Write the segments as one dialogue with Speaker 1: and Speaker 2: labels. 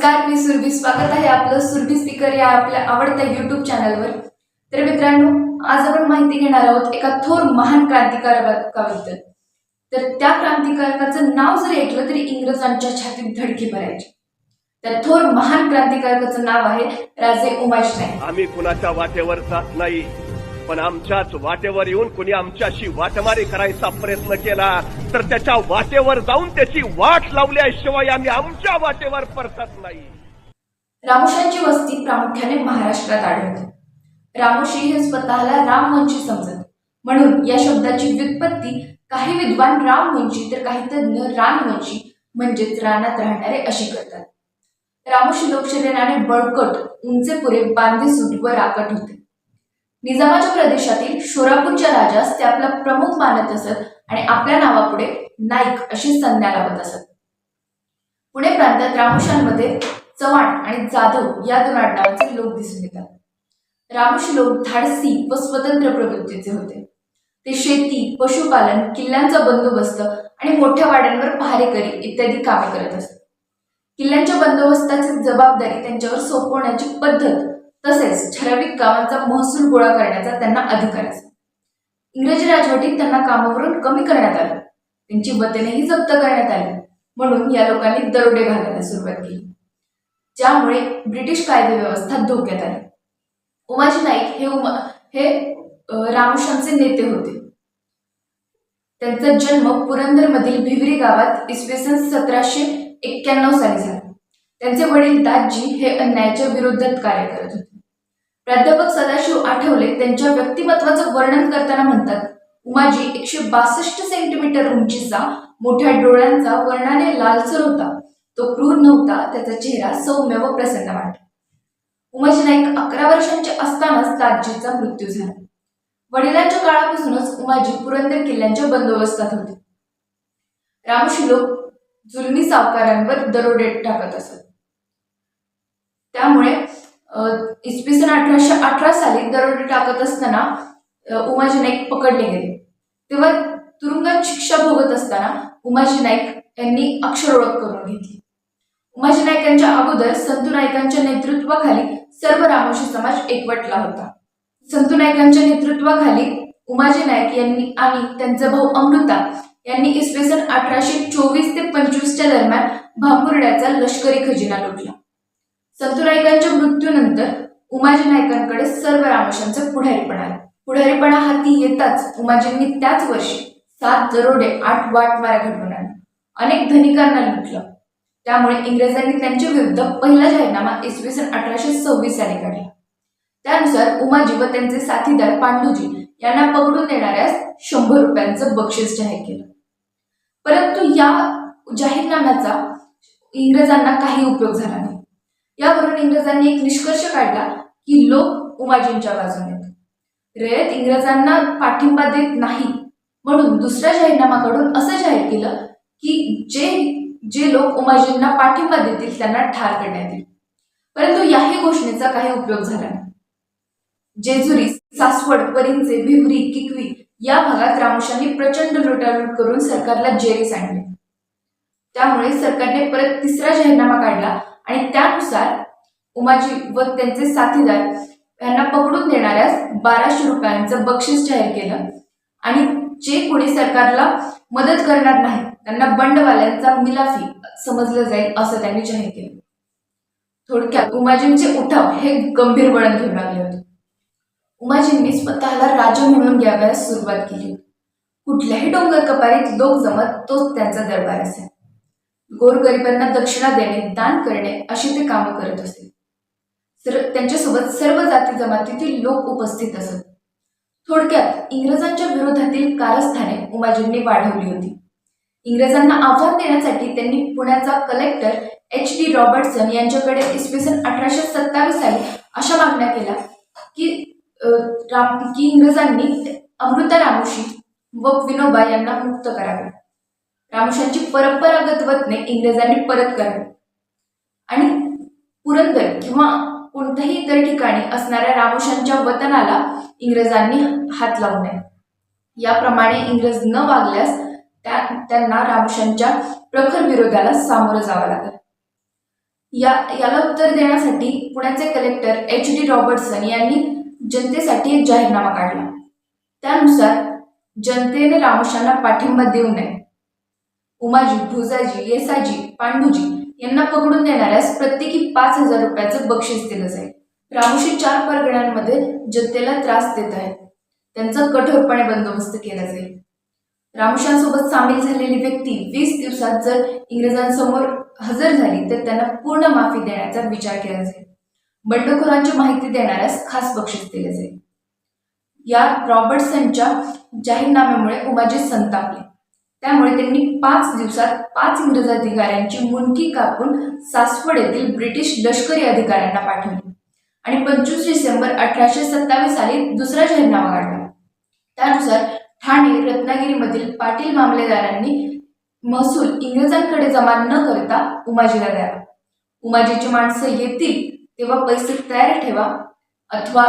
Speaker 1: नमस्कार मी सुरभी. स्वागत आहे आपलं सुरभी स्पीकर या आपल्या आवडत्या युट्यूब चॅनलवर तर मित्रांनो आज आपण माहिती घेणार आहोत एका थोर महान क्रांतिकारकाबद्दल तर त्या क्रांतिकारकाचं नाव जरी ऐकलं तरी इंग्रजांच्या छातीत धडकी भरायची. त्या थोर महान क्रांतिकारकाचं नाव आहे राजे उमाजीराय
Speaker 2: आम्ही कुणाच्या वाटेवर जात नाही पण आमच्याच वाटेवर येऊन कुणी आमच्याशी वाटमारी करायचा प्रयत्न केला तर त्याच्या वाटेवर जाऊन त्याची वाट लावल्याशिवाय आम्ही आमच्या वाटेवर परतत नाही.
Speaker 1: रामोशांची वस्ती प्रामुख्याने महाराष्ट्रात आढळते. रामोशी हे स्वतःला राम वंशी समजत. म्हणून या शब्दाची व्युत्पत्ती काही विद्वान राम वंशी तर काही तज्ज्ञ रानवंशी म्हणजेच रानात राहणारे अशी करतात. रामोशी लोकशरीराने बळकट उंचे पुरे बांधे बांधेसूट व राकट होते. निजामाच्या प्रदेशातील शोरापूरच्या राजास ते आपला प्रमुख मानत असत आणि आपल्या नावापुढे नाईक अशी संज्ञा लावत असत. पुणे प्रांतात रामुशांमध्ये चव्हाण आणि जाधव या दोन आडनावांचे लोक दिसून येतात. रामुश लोक धाडसी व स्वतंत्र प्रवृत्तीचे होते. ते शेती पशुपालन किल्ल्यांचा बंदोबस्त आणि मोठ्या वाड्यांवर पहारेकरी इत्यादी कामे करत असत. किल्ल्यांच्या बंदोबस्ताची जबाबदारी त्यांच्यावर सोपवण्याची पद्धत तसेच ठराविक गावांचा महसूल गोळा करण्याचा त्यांना अधिकार असे. इंग्रजी राजवटीत त्यांना कामावरून कमी करण्यात आलं. त्यांची वतनेही जप्त करण्यात आली. म्हणून या लोकांनी दरोडे घालायला सुरुवात केली. ज्यामुळे ब्रिटिश कायदे व्यवस्था धोक्यात आली. उमाजी नाईक हे उमा हे अ, नेते होते. त्यांचा जन्म पुरंदरमधील भिवरी गावात इसवी सन सतराशे एक्क्याण्णव साली झाला. त्यांचे वडील दाजी हे अन्यायाच्या विरोधात कार्य करत होते. प्राध्यापक सदाशिव आठवले त्यांच्या व्यक्तिमत्वाचं वर्णन करताना म्हणतात उमाजी एकशे बासष्ट सेंटीमीटर उंचीचा मोठ्या डोळ्यांचा वर्णाने लालसर होता. तो क्रूर नव्हता त्याचा चेहरा सौम्य व प्रसन्न वाटला. उमाजी नाईक अकरा वर्षांचे असतानाच दाजीचा मृत्यू झाला. वडिलांच्या काळापासूनच उमाजी पुरंदर किल्ल्यांच्या बंदोबस्तात होते. रामशिलोक लोक जुलमी सावकारांवर दरोडे टाकत असत. त्यामुळे इसवी सन अठराशे अठरा साली दरोडे टाकत असताना उमाजी नाईक पकडले गेले. तेव्हा तुरुंगात शिक्षा भोगत असताना उमाजी नाईक यांनी अक्षर ओळख करून घेतली. उमाजी नाईकांच्या अगोदर संतू नाईकांच्या नेतृत्वाखाली सर्व रामोशी समाज एकवटला होता. संतू नाईकांच्या नेतृत्वाखाली उमाजी नाईक यांनी आणि त्यांचा भाऊ अमृता यांनी इसवी सन अठराशे चोवीस ते पंचवीसच्या दरम्यान भांबुर्ड्याचा लष्करी खजिना लुटला. संतू नाईकांच्या मृत्यूनंतर उमाजी नायकांकडे सर्व रामोशांचा पुढारीपणा आला. पुढारीपणा हाती येताच उमाजींनी त्याच वर्षी सात दरोडे आठ वाटमाऱ्या घडवून आणले. अनेक धनिकांना लुटलं. त्यामुळे इंग्रजांनी त्यांच्या विरुद्ध पहिला जाहीरनामा इसवी सन अठराशे सव्वीस साली काढला. त्यानुसार उमाजी व त्यांचे साथीदार पांडुजी यांना पकडून देणाऱ्यास शंभर रुपयांचं बक्षीस जाहीर केलं. परंतु या जाहीरनाम्याचा इंग्रजांना काही उपयोग झाला नाही. यावरून इंग्रजांनी एक निष्कर्ष काढला की लोक उमाजींच्या बाजूने आहेत. रयत इंग्रजांना पाठिंबा देत नाही म्हणून दुसऱ्या जाहीरनामाकडून असं जाहीर केलं की जे जे लोक उमाजींना पाठिंबा देतील त्यांना ठार करण्यात येईल. परंतु याही घोषणेचा काही उपयोग झाला नाही. जेजुरी सासवड परिंचे भिवरी किकवी या भागात रामोशांनी प्रचंड लुटालूट करून सरकारला जेरीस आणले. त्यामुळे सरकारने परत तिसरा जाहीरनामा काढला आणि त्यानुसार उमाजी व त्यांचे साथीदार यांना पकडून देणाऱ्यास बाराशे रुपयांचं बक्षीस जाहीर केलं. आणि जे कोणी सरकारला मदत करणार नाही त्यांना बंडवाल्यांचा मिलाफी समजलं जाईल असं त्यांनी जाहीर केलं. थोडक्यात उमाजींचे उठाव हे गंभीर वळण घेऊ लागले होते. उमाजींनी स्वतःला राजा म्हणून घ्यावयास सुरुवात केली. कुठल्याही डोंगर कपारीत लोक जमत तोच त्यांचा दरबार असेल. गोरगरिबांना दक्षिणा देणे दान करणे अशी ते कामं करत असे त्यांच्यासोबत सर्व जाती जमातीतील लोक उपस्थित असत. थोडक्यात इंग्रजांच्या विरोधातील कारस्थाने उमाजींनी वाढवली होती. इंग्रजांना आव्हान देण्यासाठी त्यांनी पुण्याचा कलेक्टर एच डी रॉबर्टसन यांच्याकडे इसवी सन अठराशे सत्तावीस साली अशा मागण्या केल्या की राम की इंग्रजांनी अमृता रामोशी व विनोबा यांना मुक्त करावे. रामोशांची परंपरागत वतने इंग्रजांनी परत करावी आणि पुरंदर किंवा कोणत्याही इतर ठिकाणी असणाऱ्या रामोशांच्या वतनाला इंग्रजांनी हात लावू नये. याप्रमाणे इंग्रज न वागल्यास त्या त्यांना रामोशांच्या प्रखर विरोधाला सामोरं जावं लागलं. या याला उत्तर देण्यासाठी पुण्याचे कलेक्टर एच डी रॉबर्टसन यांनी जनतेसाठी एक जाहीरनामा काढला. त्यानुसार जनतेने रामोशांना पाठिंबा देऊ नये. उमाजी भुजाजी येसाजी पांडूजी यांना पकडून देणाऱ्यास प्रत्येकी पाच हजार रुपयाचं बक्षीस दिलं जाईल. रामोशी चार परगण्यांमध्ये जनतेला त्रास देत आहेत. त्यांचा कठोरपणे बंदोबस्त केला जाईल. रामोशांसोबत सामील झालेली व्यक्ती वीस दिवसात जर इंग्रजांसमोर हजर झाली तर त्यांना पूर्ण माफी देण्याचा विचार केला जाईल. बंडखोरांची माहिती देणाऱ्यास खास बक्षीस दिले जाईल. या रॉबर्टसनच्या जाहीरनाम्यामुळे उमाजी संतापले. त्यामुळे त्यांनी पाच दिवसात पाच इंग्रज अधिकाऱ्यांची मुंडकी कापून सासवड येथील ब्रिटिश लष्करी अधिकाऱ्यांना पाठवली. आणि पंचवीस डिसेंबर अठराशे सत्तावीस साली दुसरा जाहीरनामा काढला त्यानुसार ठाणे रत्नागिरीमधील पाटील मामलेदारांनी महसूल इंग्रजांकडे जमा न करता उमाजीला द्यावा. उमाजीची माणसं येतील तेव्हा पैसे तयार ठेवा अथवा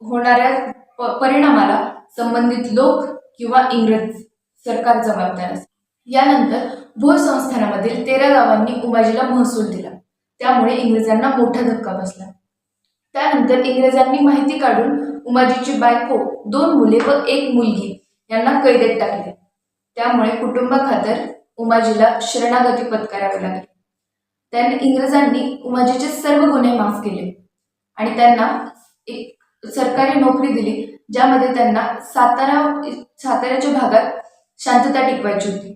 Speaker 1: होणाऱ्या परिणामाला संबंधित लोक किंवा इंग्रज सरकार जबाबदार असेल. यानंतर भोर संस्थानामधील तेरा गावांनी उमाजीला महसूल दिला. त्यामुळे इंग्रजांना मोठा धक्का बसला. त्यानंतर इंग्रजांनी माहिती काढून उमाजीची बायको दोन मुले व एक मुलगी यांना कैदेत टाकले. त्यामुळे कुटुंबाखातर उमाजीला शरणागती पत्करावी लागली. त्याने इंग्रजांनी उमाजीचे सर्व गुन्हे माफ केले आणि त्यांना एक सरकारी नोकरी दिली ज्यामध्ये त्यांना सातारा साताऱ्याच्या भागात शांतता टिकवायची होती.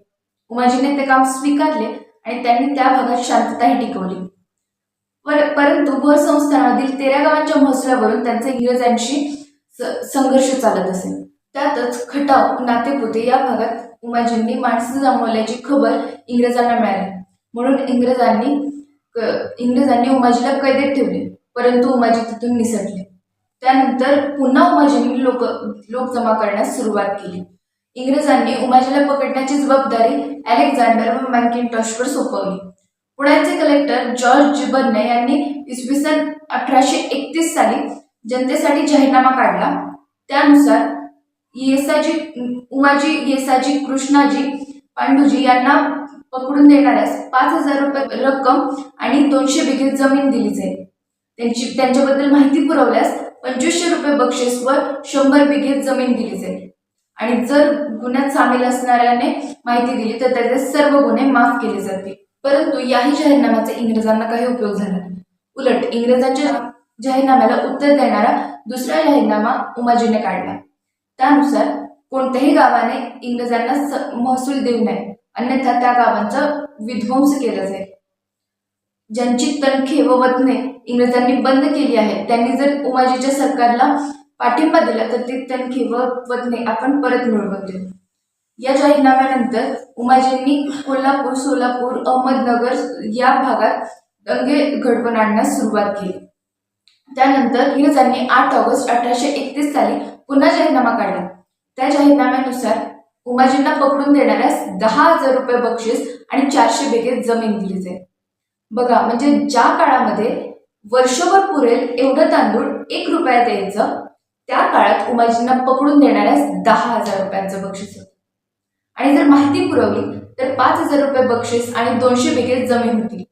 Speaker 1: उमाजीने ते काम स्वीकारले आणि त्यांनी त्या भागात शांतताही टिकवली. पर परंतु भर संस्थानामधील तेरा गावांच्या महसुलावरून त्यांचे इंग्रजांशी संघर्ष चालत असे. त्यातच खटाव नातेपुते या भागात उमाजींनी माणसं जमवल्याची खबर इंग्रजांना मिळाली. म्हणून इंग्रजांनी इंग्रजांनी उमाजीला कैदेत ठेवले परंतु उमाजी तिथून निसटले. त्यानंतर पुन्हा उमाजींनी लोक लोक जमा करण्यास सुरुवात केली. इंग्रजांनी उमाजीला पकडण्याची जबाबदारी अलेक्झांडर व मॅकिंटॉशवर सोपवली. पुण्याचे कलेक्टर जॉर्ज जिबन्ने यांनी इसवी सन अठराशे एकतीस साली जनतेसाठी जाहीरनामा काढला. त्यानुसार येसाजी उमाजी येसाजी कृष्णाजी पांडुजी यांना पकडून देणाऱ्यास पाच हजार रुपये रक्कम आणि दोनशे बिघे जमीन दिली जाईल. त्यांची त्यांच्याबद्दल माहिती पुरवल्यास पंचवीसशे रुपये बक्षीस व शंभर बिघे जमीन दिली जाईल. आणि जर गुन्ह्यात सामील असणाऱ्याने माहिती दिली तर त्याचे सर्व गुन्हे माफ केले जातील. परंतु याही जाहीरनाम्याचा इंग्रजांना काही उपयोग झाला नाही. उलट इंग्रजांच्या जाहीरनाम्याला उत्तर देणारा दुसरा जाहीरनामा उमाजीने काढला. त्यानुसार कोणत्याही गावाने इंग्रजांना महसूल देऊ नये अन्यथा त्या गावांचा विध्वंस केला जाईल. ज्यांची तणखे व वतने इंग्रजांनी बंद केली आहेत त्यांनी जर उमाजीच्या सरकारला पाठिंबा दिला तर ते तणखे व वतने आपण परत मिळवून देऊ या जाहीरनाम्यानंतर उमाजींनी कोल्हापूर सोलापूर अहमदनगर या भागात दंगे घडवून आणण्यास सुरुवात केली. त्यानंतर इंग्रजांनी आठ ऑगस्ट अठराशे एकतीस साली पुन्हा जाहीरनामा काढला. त्या जाहीरनाम्यानुसार उमाजींना पकडून देणाऱ्यास दहा हजार रुपये बक्षीस आणि चारशे बेगे जमीन दिली जाईल. बघा म्हणजे ज्या काळामध्ये वर्षभर पुरेल एवढं तांदूळ एक रुपयात यायचं त्या काळात उमाजींना पकडून देणाऱ्यास दहा हजार रुपयांचं बक्षीस होतं. आणि जर माहिती पुरवली तर पाच हजार रुपये बक्षीस आणि दोनशे बेगेस जमीन होती.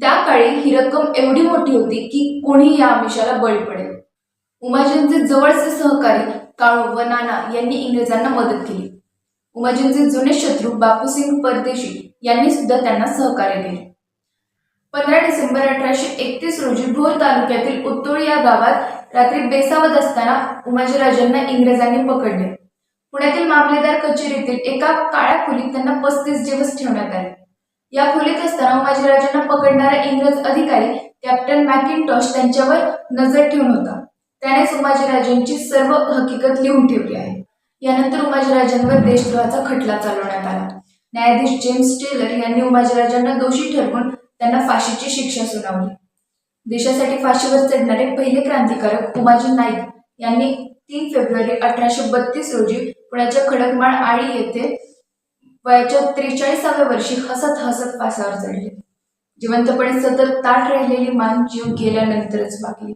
Speaker 1: त्या काळी ही रक्कम एवढी मोठी होती की कोणी या आमिषाला बळी पडेल. उमाजींचे जवळचे सहकारी काळू व नाना यांनी इंग्रजांना मदत केली. उमाजींचे जुने शत्रू बापूसिंग परदेशी यांनी सुद्धा त्यांना सहकार्य केले पंधरा डिसेंबर अठराशे एकतीस रोजी भोर तालुक्यातील उत्तोळी या गावात रात्री बेसावत असताना उमाजीराजांना इंग्रजांनी पकडले. पुण्यातील मामलेदार कचेरीतील एका काळ्या खोलीत त्यांना पस्तीस दिवस ठेवण्यात आले. या खोलीत असताना उमाजीराजांना पकडणारा इंग्रज अधिकारी कॅप्टन मॅकिंटॉश त्यांच्यावर नजर ठेवून होता. त्यानेच उमाजीराजांची सर्व हकीकत लिहून ठेवली आहे. यानंतर उमाजीराजांवर देशद्रोहाचा खटला चालवण्यात आला. न्यायाधीश जेम्स टेलर यांनी उमाजीराजांना दोषी ठरवून त्यांना फाशीची शिक्षा सुनावली. देशासाठी फाशीवर चढणारे पहिले क्रांतिकारक उमाजी नाईक यांनी तीन फेब्रुवारी अठराशे बत्तीस रोजी पुण्याच्या खडकमाळ आळी येथे वयाच्या त्रेचाळीसाव्या वर्षी हसत हसत फासावर चढले. जिवंतपणे सतत ताट राहिलेली मान जीव गेल्यानंतरच वागली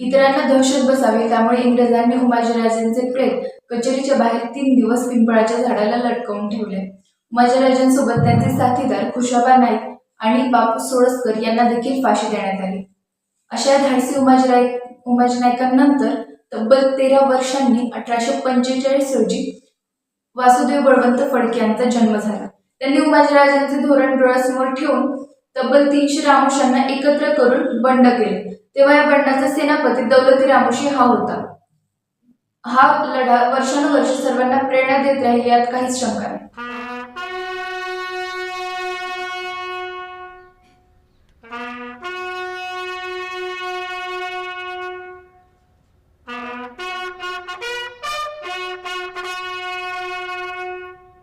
Speaker 1: इतरांना दहशत बसावी त्यामुळे इंग्रजांनी उमाजीराजेंचे प्रेत कचेरीच्या बाहेर तीन दिवस पिंपळाच्या झाडाला लटकवून ठेवले. उमाजीराजेंसोबत त्यांचे साथीदार खुशाबा नाईक आणि बापू सोळसकर यांना देखील फाशी देण्यात आली. अशा धाडसी उमाजी नाईक उमाजी तब्बल तेरा वर्षांनी अठराशे पंचेचाळीस रोजी वासुदेव बळवंत फडके यांचा जन्म झाला. त्यांनी उमाजीराजांचे धोरण डोळ्यासमोर ठेवून तब्बल तीनशे रामोशांना एकत्र करून बंड केले. तेव्हा या बंडाचा सेनापती दौलती रामोशी हा होता. हा लढा वर्षानुवर्ष सर्वांना प्रेरणा देत राहील यात काहीच शंका नाही.